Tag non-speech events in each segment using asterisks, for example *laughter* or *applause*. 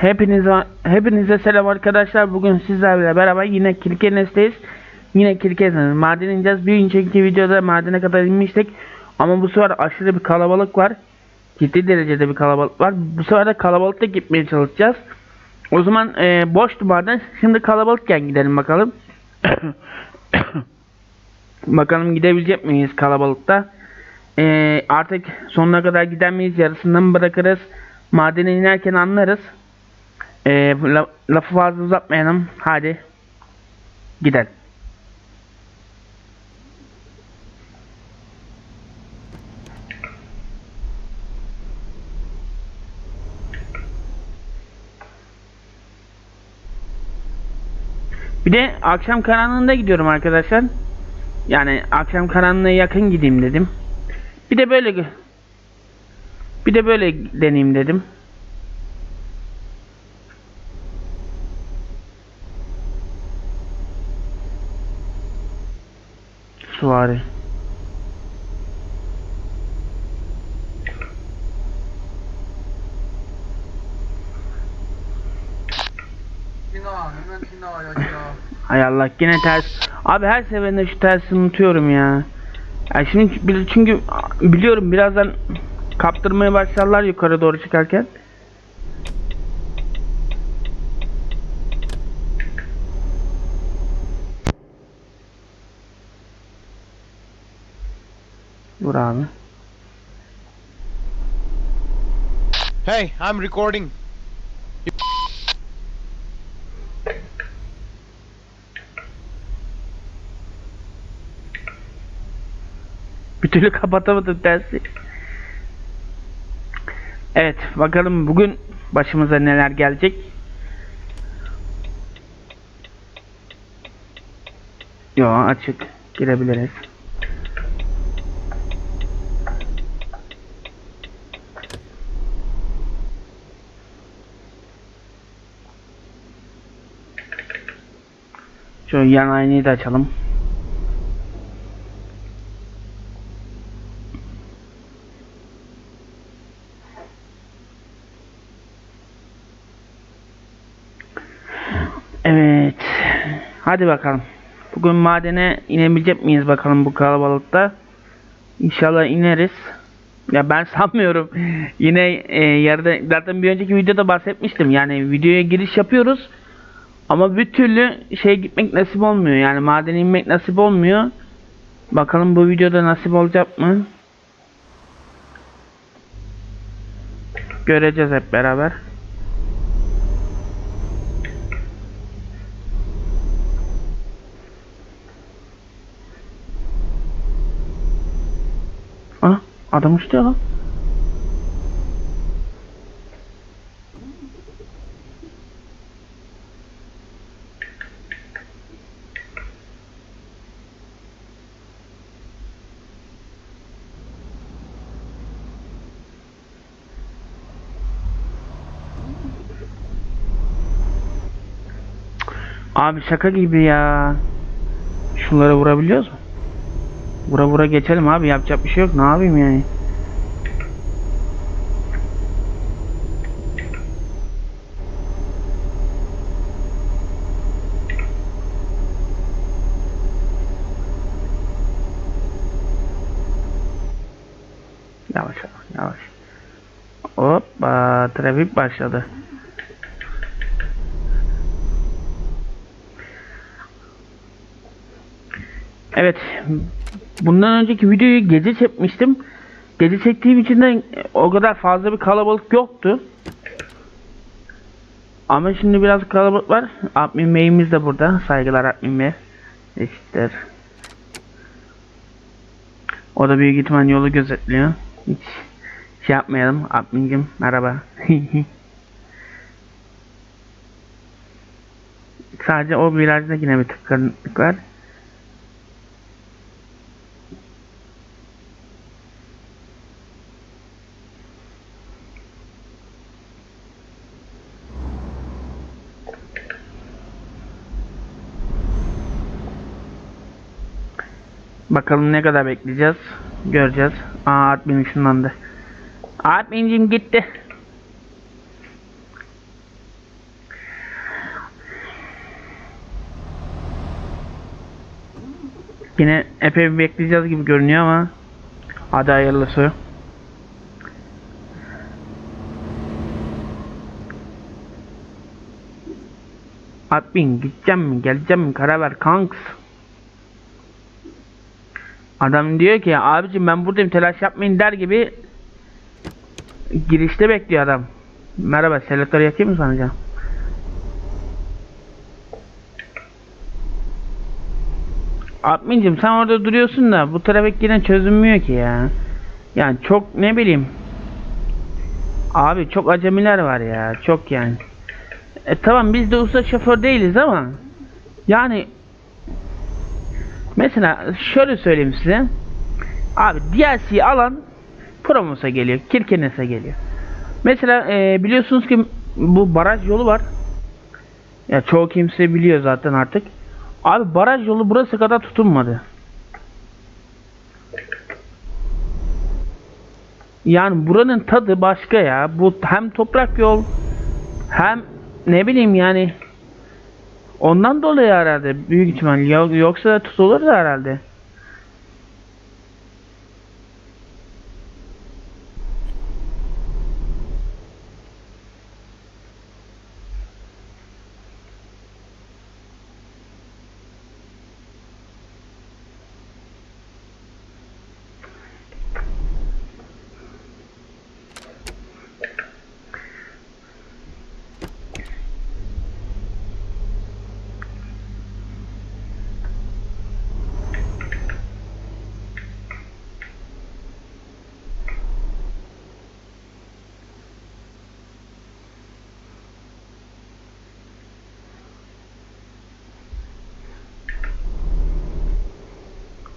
Hepinize hepinize selam arkadaşlar. Bugün sizlerle beraber yine Kirkenes'teyiz. Yine Kirkenes maden ineceğiz. Bir önceki videoda madene kadar inmiştik. Ama bu sefer aşırı bir kalabalık var. Ciddi derecede bir kalabalık var. Bu sefer de kalabalıkta gitmeye çalışacağız. O zaman e, boştu maden. Şimdi kalabalıkken gidelim bakalım. *coughs* bakalım gidebilecek miyiz kalabalıkta. E, artık sonuna kadar gider miyiz? Yarısından bırakırız? Madene inerken anlarız. Ee, la- lafı fazla uzatmayalım. Hadi. Gidelim. Bir de akşam karanlığında gidiyorum arkadaşlar. Yani akşam karanlığına yakın gideyim dedim. Bir de böyle bir de böyle deneyeyim dedim. Yaşa. Hay Allah yine ters. Abi her seferinde şu tersi unutuyorum ya. Ya şimdi çünkü biliyorum birazdan kaptırmaya başlarlar yukarı doğru çıkarken. Dur abi. Hey, I'm recording. Bir türlü kapatamadım dersi. Evet bakalım bugün başımıza neler gelecek. Yo açık girebiliriz. Şu yan aynayı da açalım. Evet. Hadi bakalım. Bugün madene inebilecek miyiz bakalım bu kalabalıkta. İnşallah ineriz. Ya ben *laughs* sanmıyorum. Yine e, yarıda zaten bir önceki videoda bahsetmiştim. Yani videoya giriş yapıyoruz. Ama bir türlü şey gitmek nasip olmuyor. Yani madene inmek nasip olmuyor. Bakalım bu videoda nasip olacak mı? Göreceğiz hep beraber. Ana adam uçtu lan. Abi şaka gibi ya. Şunlara vurabiliyoruz mu? Vura vura geçelim abi yapacak bir şey yok ne yapayım yani. Yavaş yavaş. Hoppa trafik başladı. Evet. Bundan önceki videoyu gece çekmiştim. Gece çektiğim için de o kadar fazla bir kalabalık yoktu. Ama şimdi biraz kalabalık var. Admin Bey'imiz de burada. Saygılar Admin Bey. Eşittir. O da büyük ihtimal yolu gözetliyor. Hiç şey yapmayalım. Admin'cim merhaba. *laughs* Sadece o virajda yine bir tıkanıklık var. Bakalım ne kadar bekleyeceğiz. Göreceğiz. Aa admin ışınlandı. Admincim gitti. Yine epey bir bekleyeceğiz gibi görünüyor ama hadi hayırlısı. Admin gideceğim mi geleceğim mi karar ver kanks. Adam diyor ki abicim ben buradayım telaş yapmayın der gibi girişte bekliyor adam. Merhaba selektör yakayım mı sana canım? Admincim sen orada duruyorsun da bu trafik yine çözülmüyor ki ya. Yani çok ne bileyim. Abi çok acemiler var ya çok yani. E tamam biz de usta şoför değiliz ama yani mesela şöyle söyleyeyim size. Abi DLC alan Promos'a geliyor, Kirkenes'e geliyor. Mesela e, biliyorsunuz ki bu baraj yolu var. Ya çoğu kimse biliyor zaten artık. Abi baraj yolu burası kadar tutunmadı. Yani buranın tadı başka ya. Bu hem toprak yol hem ne bileyim yani ondan dolayı herhalde büyük ihtimal Yo- yoksa tutulur da herhalde.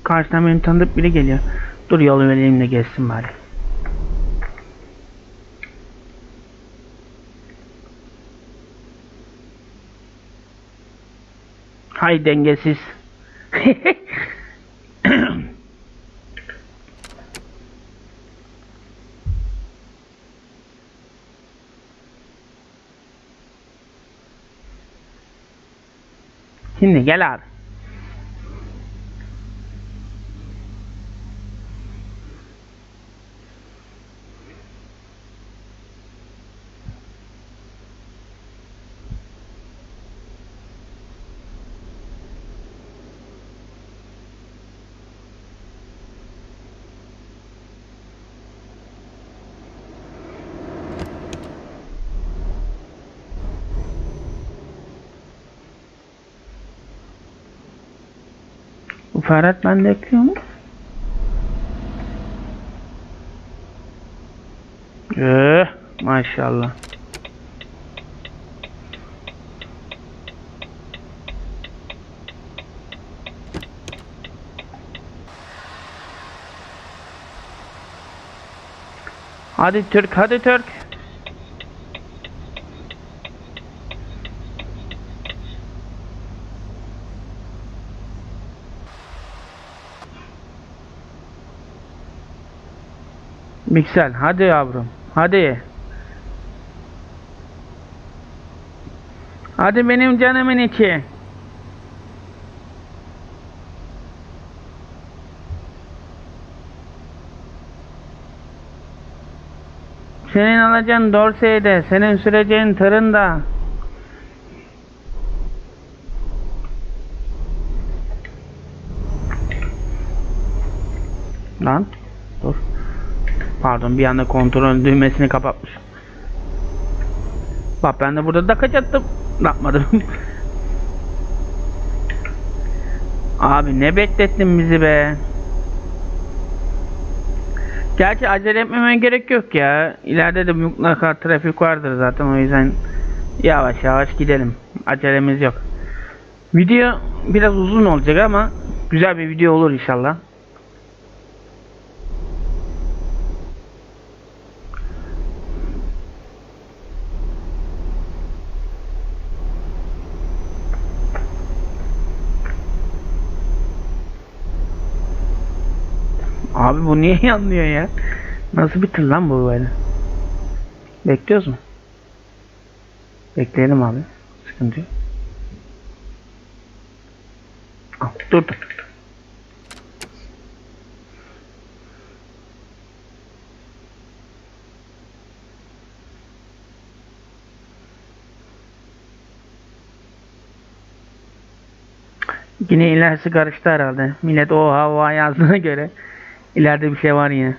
Karşıdan beni tanıdık biri geliyor. Dur yolu vereyim de geçsin bari. Hay dengesiz. *laughs* Şimdi gel abi. Ferhat bende ekliyor mu? Öh, maşallah. Hadi Türk, hadi Türk. Miksel, hadi yavrum, hadi. Hadi benim canımın içi. Senin alacağın Dorsey'de, senin süreceğin tırında. Lan, dur. Pardon bir anda kontrol düğmesini kapatmış. Bak ben de burada takacaktım. Yapmadım. *laughs* Abi ne beklettin bizi be. Gerçi acele etmeme gerek yok ya. İleride de mutlaka trafik vardır zaten o yüzden yavaş yavaş gidelim. Acelemiz yok. Video biraz uzun olacak ama güzel bir video olur inşallah. Abi bu niye *laughs* yanlıyor ya? Nasıl bitir lan bu böyle? Bekliyoruz mu? Bekleyelim abi. Sıkıntı yok. Ah, durdu. Yine ilerisi karıştı herhalde. Millet oha oha yazdığına göre ileride bir şey var yine.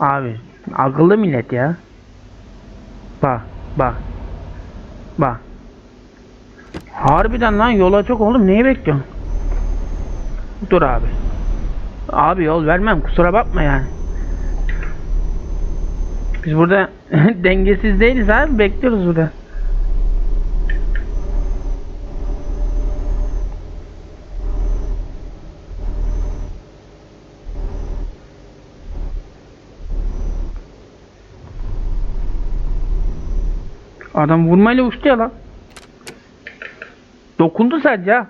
Abi akıllı millet ya. Bak bak. Bak. Harbiden lan yola çok oğlum neyi bekliyorsun? Dur abi. Abi yol vermem kusura bakma yani. Biz burada *laughs* dengesiz değiliz abi bekliyoruz burada. Adam vurmayla uçtu ya lan. Dokundu sadece ha.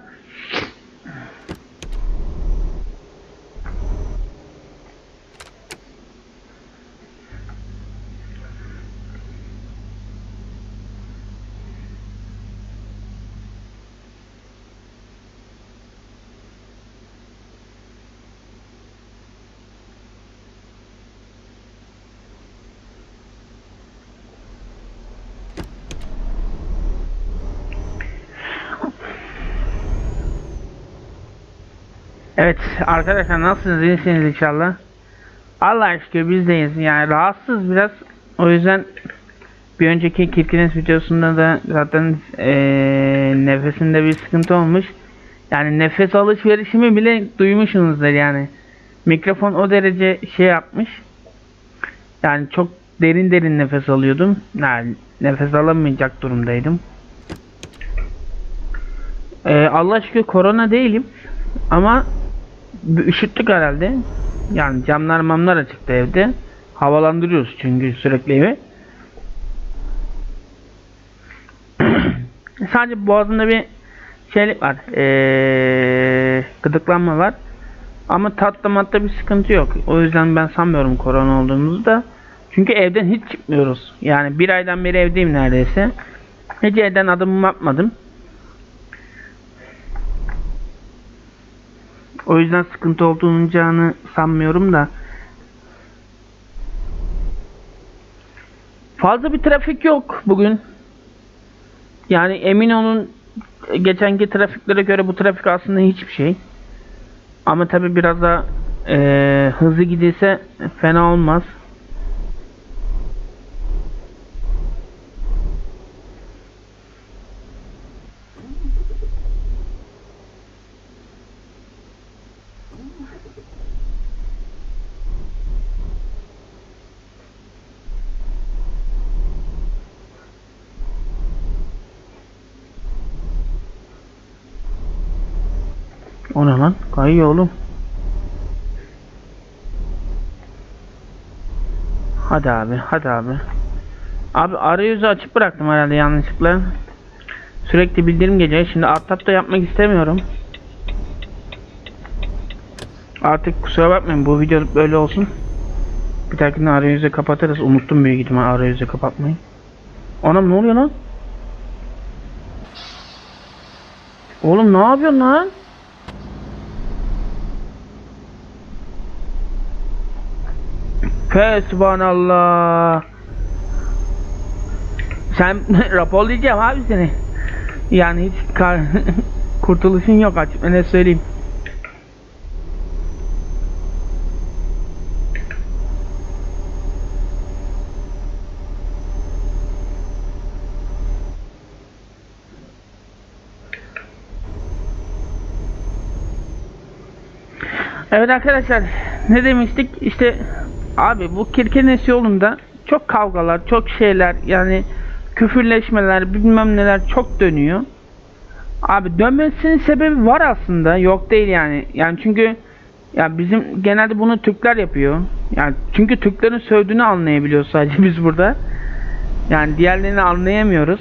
Evet arkadaşlar nasılsınız iyisiniz inşallah. Allah şükür bizdeyiz yani rahatsız biraz o yüzden bir önceki Kirkines videosunda da zaten eee nefesinde bir sıkıntı olmuş. Yani nefes alışverişimi bile duymuşsunuzdur yani. Mikrofon o derece şey yapmış. Yani çok derin derin nefes alıyordum. Yani nefes alamayacak durumdaydım. Eee Allah şükür korona değilim. Ama üşüttük herhalde. Yani camlar mamlar açıktı evde. Havalandırıyoruz çünkü sürekli evi. *clears throat* Sadece boğazımda bir şeylik var. Ee, gıdıklanma var. Ama tatlı matta bir sıkıntı yok. O yüzden ben sanmıyorum korona olduğumuzu da. Çünkü evden hiç çıkmıyoruz. Yani bir aydan beri evdeyim neredeyse. Hiç evden adımımı atmadım. O yüzden sıkıntı olduğunu sanmıyorum da. Fazla bir trafik yok bugün. Yani emin olun geçenki trafiklere göre bu trafik aslında hiçbir şey. Ama tabi biraz da eee, hızlı gidilse fena olmaz. O Kayıyor oğlum. Hadi abi, hadi abi. Abi arayüzü açık bıraktım herhalde yanlışlıkla. Sürekli bildirim geliyor. Şimdi alt tab da yapmak istemiyorum. Artık kusura bakmayın bu video böyle olsun. Bir dahakinde arayüzü kapatırız. Unuttum büyük ihtimal arayüzü kapatmayı. Anam ne oluyor lan? Oğlum ne yapıyorsun lan? Fe subhanallah. Sen *laughs* raporlayacağım abi seni. Yani hiç kar *laughs* kurtuluşun yok açık ne söyleyeyim. Evet arkadaşlar ne demiştik işte abi bu Kirkenes yolunda çok kavgalar çok şeyler yani küfürleşmeler bilmem neler çok dönüyor. Abi dönmesinin sebebi var aslında yok değil yani yani çünkü ya bizim genelde bunu Türkler yapıyor. Yani çünkü Türklerin sövdüğünü anlayabiliyoruz sadece biz burada. Yani diğerlerini anlayamıyoruz.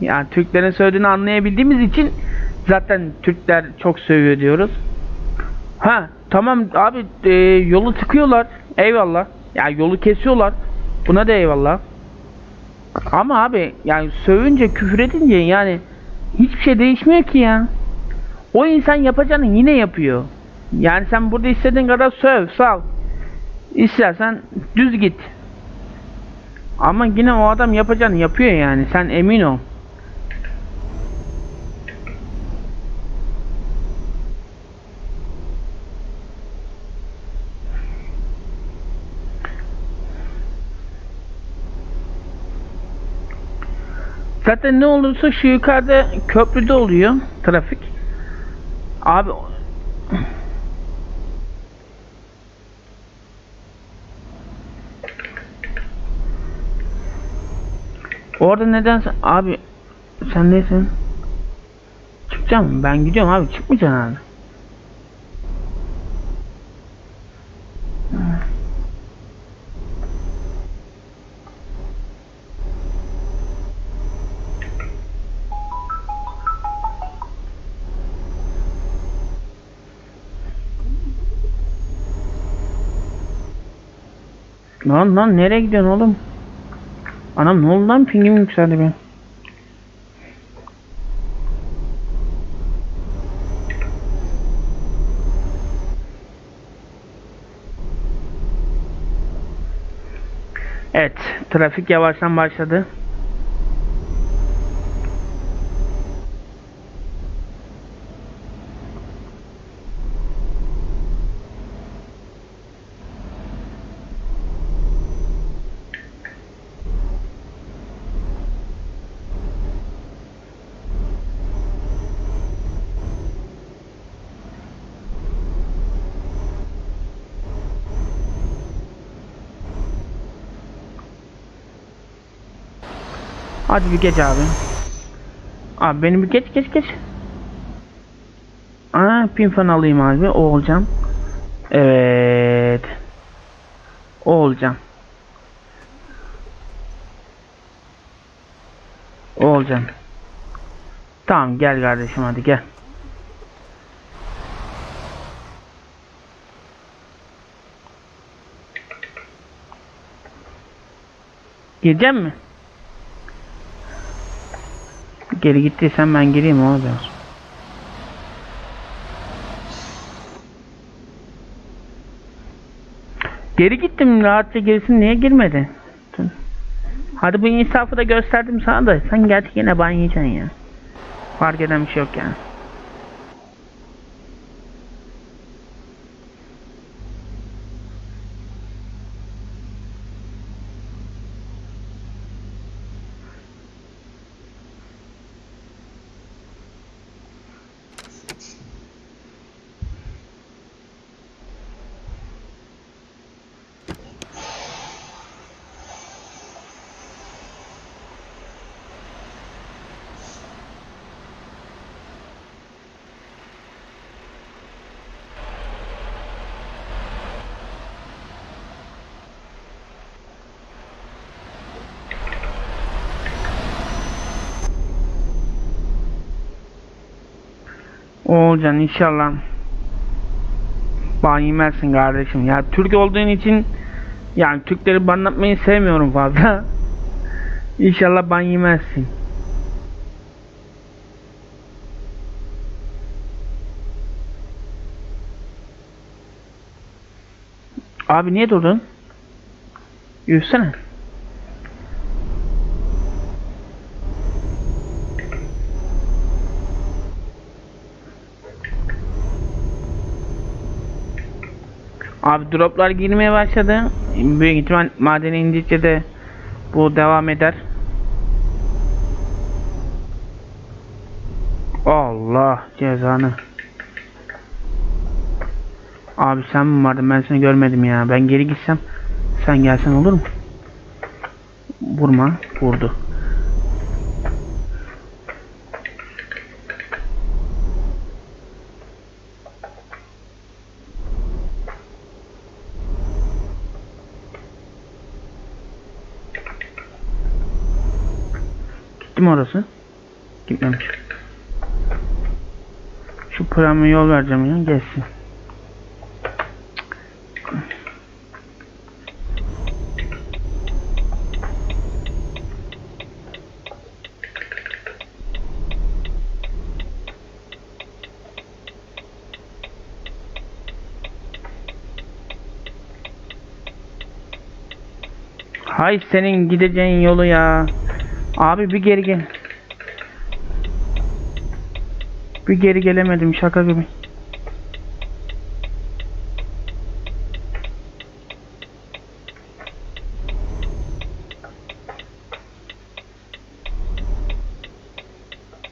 Yani Türklerin sövdüğünü anlayabildiğimiz için zaten Türkler çok sövüyor diyoruz. Ha tamam abi e, yolu tıkıyorlar. Eyvallah. Ya yolu kesiyorlar. Buna da eyvallah. Ama abi yani sövünce küfür edince yani hiçbir şey değişmiyor ki ya. O insan yapacağını yine yapıyor. Yani sen burada istediğin kadar söv, sal. İstersen düz git. Ama yine o adam yapacağını yapıyor yani. Sen emin ol. Zaten ne olursa şu yukarıda köprüde oluyor trafik. Abi Orada nedense abi sen neysin? Çıkacağım ben gidiyorum abi çıkmayacaksın abi. Lan lan nereye gidiyorsun oğlum? Anam ne oldu lan pingim yükseldi benim. Evet, trafik yavaştan başladı. Hadi bir geç abi. Abi beni bir geç geç geç. Aa pin fan alayım abi. O olacağım. Evet. O olacağım. O olacağım. Tamam gel kardeşim hadi gel. Gireceğim mi? Geri gittiysen ben gireyim o zaman. Geri gittim rahatça girsin niye girmedi? Hadi bu insafı da gösterdim sana da sen gerçek yine ban yiyeceksin ya. Fark eden bir şey yok yani. Olcan inşallah. Ban yemezsin kardeşim. Ya Türk olduğun için yani Türkleri banlatmayı sevmiyorum fazla. *laughs* İnşallah ban yemezsin. Abi niye durdun? Yürüsene. Abi droplar girmeye başladı. Büyük ihtimal madene indikçe de bu devam eder. Allah cezanı. Abi sen mi vardın ben seni görmedim ya. Ben geri gitsem sen gelsen olur mu? Vurma. Vurdu. Gitti mi orası? Gitmemiş. Şu prama yol vereceğim ya gelsin. Hay senin gideceğin yolu ya. Abi bir geri gel. Bir geri gelemedim şaka gibi.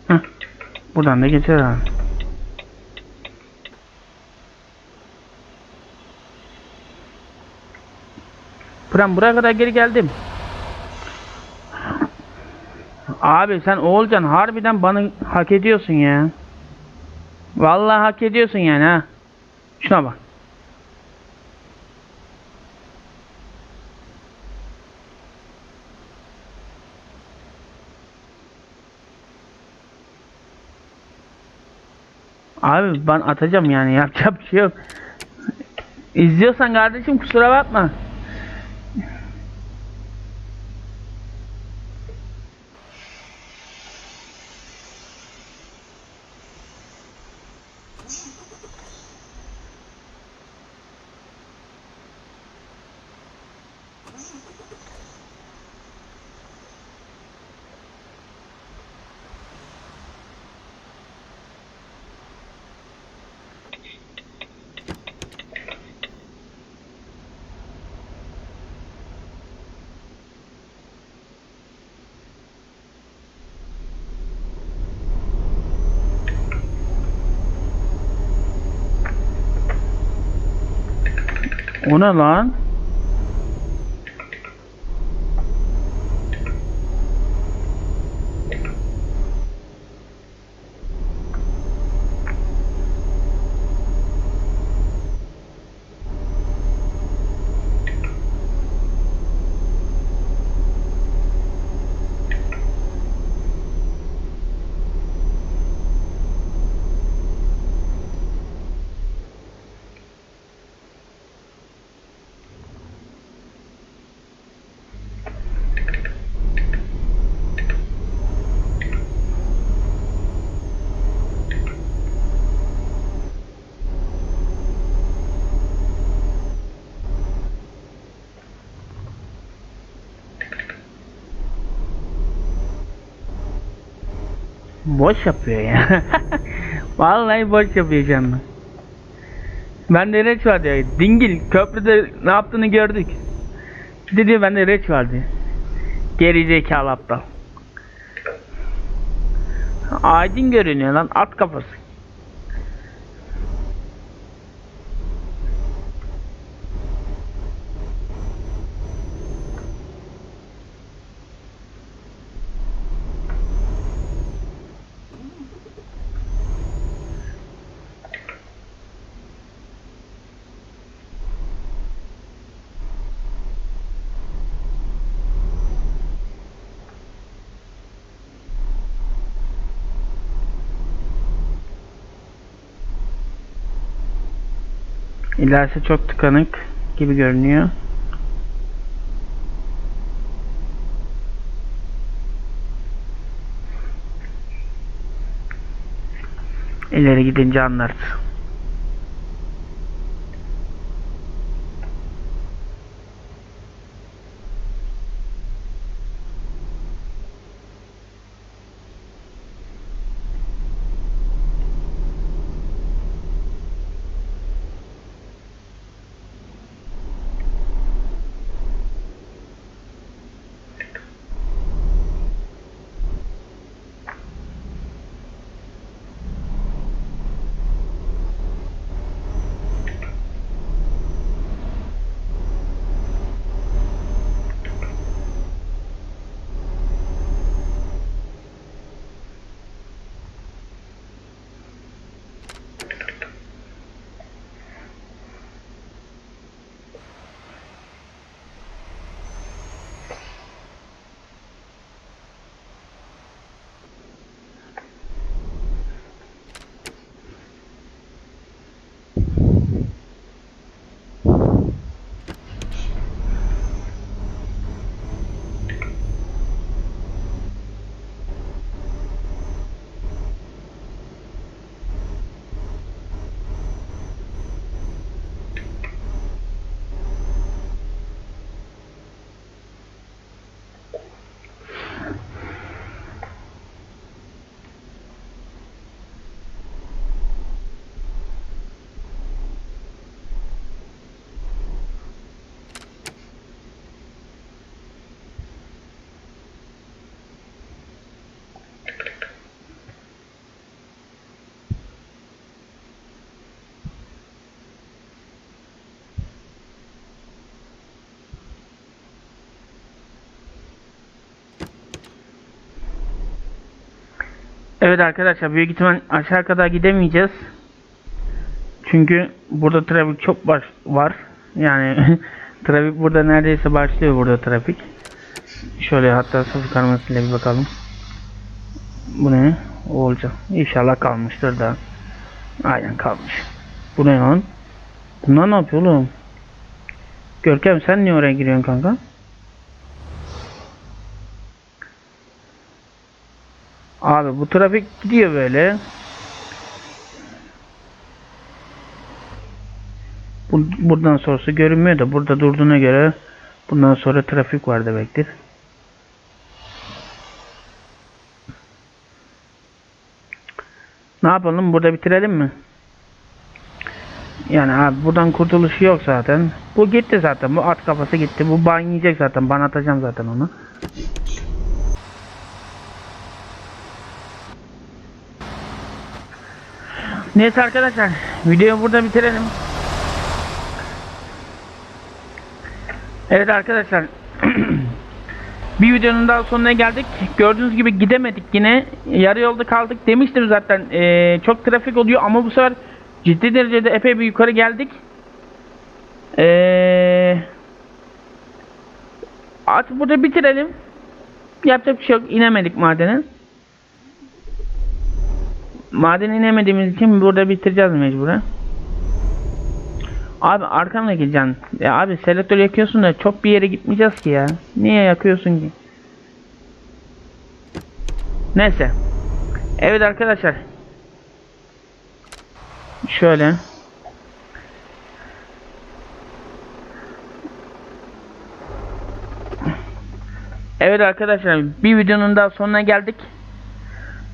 Heh. Buradan da geçer abi. Buraya kadar geri geldim. Abi sen Oğulcan harbiden bana hak ediyorsun ya. Vallahi hak ediyorsun yani ha. Şuna bak. Abi ben atacağım yani yapacak bir şey yok. İzliyorsan kardeşim kusura bakma. O ne lan? Boş yapıyor ya. *laughs* Vallahi boş yapıyor canım. Ben de reç var diyor. Dingil köprüde ne yaptığını gördük. Bir de diyor bende reç var diyor. Geri zekalı aptal. Aydın görünüyor lan at kafası. İlerisi çok tıkanık gibi görünüyor. İleri gidince anlarız. Evet arkadaşlar büyük ihtimal aşağı kadar gidemeyeceğiz. Çünkü burada trafik çok baş var. Yani *laughs* trafik burada neredeyse başlıyor burada trafik. Şöyle hatta sıfır karmasıyla bir bakalım. Bu ne? O olacak. İnşallah kalmıştır da. Aynen kalmış. Bu ne lan? Bunlar ne yapıyor oğlum? Görkem sen niye oraya giriyorsun kanka? Abi bu trafik gidiyor böyle. Bu, buradan sonrası görünmüyor da burada durduğuna göre bundan sonra trafik var demektir. Ne yapalım? Burada bitirelim mi? Yani abi buradan kurtuluşu yok zaten. Bu gitti zaten. Bu at kafası gitti. Bu ban yiyecek zaten. Ban atacağım zaten onu. Neyse arkadaşlar. Videoyu burada bitirelim. Evet arkadaşlar. *clears throat* bir videonun daha sonuna geldik. Gördüğünüz gibi gidemedik yine. Yarı yolda kaldık. Demiştim zaten. eee, çok trafik oluyor ama bu sefer ciddi derecede epey bir yukarı geldik. Eee artık burada bitirelim. Yapacak bir şey yok. İnemedik madene. Maden inemediğimiz için burada bitireceğiz mecburen. Abi arkamdaki can. Ya abi selektör yakıyorsun da çok bir yere gitmeyeceğiz ki ya. Niye yakıyorsun ki? Neyse. Evet arkadaşlar. Şöyle. Evet arkadaşlar bir videonun daha sonuna geldik.